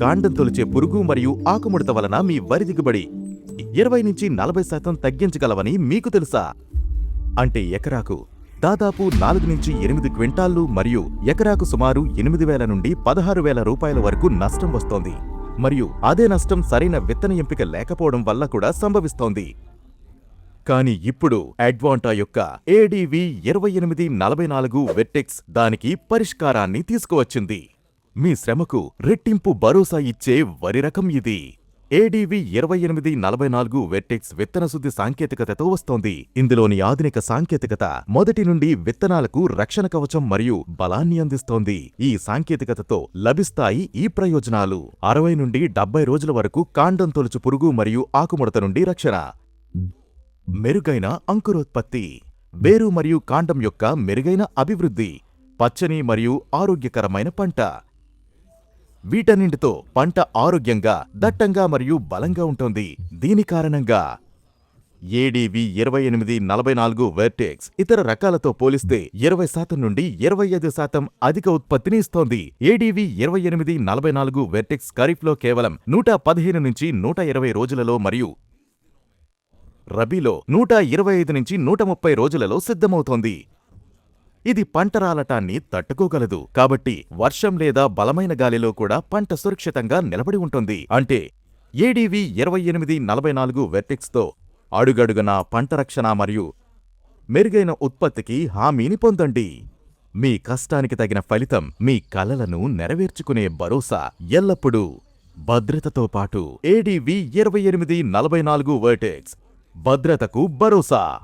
కాండం తొలిచే పురుగు మరియు ఆకుముడత వలన మీ వరి దిగుబడి ఇరవై నుంచి నలభై శాతం తగ్గించగలవని మీకు తెలుసా? అంటే ఎకరాకు దాదాపు నాలుగు నుంచి ఎనిమిది క్వింటాళ్ళు మరియు ఎకరాకు సుమారు ఎనిమిది వేల నుండి పదహారు వేల రూపాయల వరకు నష్టం వస్తోంది. మరియు అదే నష్టం సరైన విత్తన ఎంపిక లేకపోవడం వల్ల కూడా సంభవిస్తోంది. కానీ ఇప్పుడు అడ్వాంటా యొక్క ఏడీవి ఇరవై ఎనిమిది నలభై నాలుగు వెట్టెక్స్ దానికి పరిష్కారాన్ని తీసుకువచ్చింది. మీ శ్రమకు రెట్టింపు భరోసా ఇచ్చే వరి రకం ఇది. ఏడివి ఇరవై ఎనిమిది నలభై నాలుగు వెట్టెక్స్ విత్తన శుద్ధి సాంకేతికతతో వస్తోంది. ఇందులోని ఆధునిక సాంకేతికత మొదటి నుండి విత్తనాలకు రక్షణ కవచం మరియు బలాన్ని అందిస్తోంది. ఈ సాంకేతికతతో లభిస్తాయి ఈ ప్రయోజనాలు. అరవై నుండి డెబ్బై రోజుల వరకు కాండం తొలుచు పురుగు మరియు ఆకుముడత నుండి రక్షణ. మెరుగైన అంకురోత్పత్తి. వేరు మరియు కాండం యొక్క మెరుగైన అభివృద్ధి. పచ్చని మరియు ఆరోగ్యకరమైన పంట. వీటన్నింటితో పంట ఆరోగ్యంగా దట్టంగా మరియు బలంగా ఉంటుంది. దీని కారణంగా ఏడీవి ఇరవై ఎనిమిది నలభై నాలుగు వెర్టెక్స్ ఇతర రకాలతో పోలిస్తే ఇరవై శాతం నుండి ఇరవై ఐదు శాతం అధిక ఉత్పత్తిని ఇస్తోంది. ఏడీవి ఇరవై ఎనిమిది నలభై నాలుగు వెర్టెక్స్ ఖరీఫ్లో కేవలం నూట పదిహేను నుంచి నూట ఇరవై రోజులలో మరియు రబీలో నూట ఇరవై ఐదు నుంచి నూట ముప్పై రోజులలో సిద్ధమవుతోంది. ఇది పంట రాలటాన్ని తట్టుకోగలదు. కాబట్టి వర్షం లేదా బలమైన గాలిలో కూడా పంట సురక్షితంగా నిలబడి ఉంటుంది. అంటే ఏడీవీ ఇరవై ఎనిమిది నలభై నాలుగు వెర్టిక్స్తో అడుగడుగునా పంట రక్షణ మరియు మెరుగైన ఉత్పత్తికి హామీని పొందండి. మీ కష్టానికి తగిన ఫలితం మీ కలలను నెరవేర్చుకునే భరోసా ఎల్లప్పుడూ భద్రతతో పాటు ఏడీవి ఇరవై ఎనిమిది నలభై నాలుగు వర్టెక్స్. భద్రతకు భరోసా.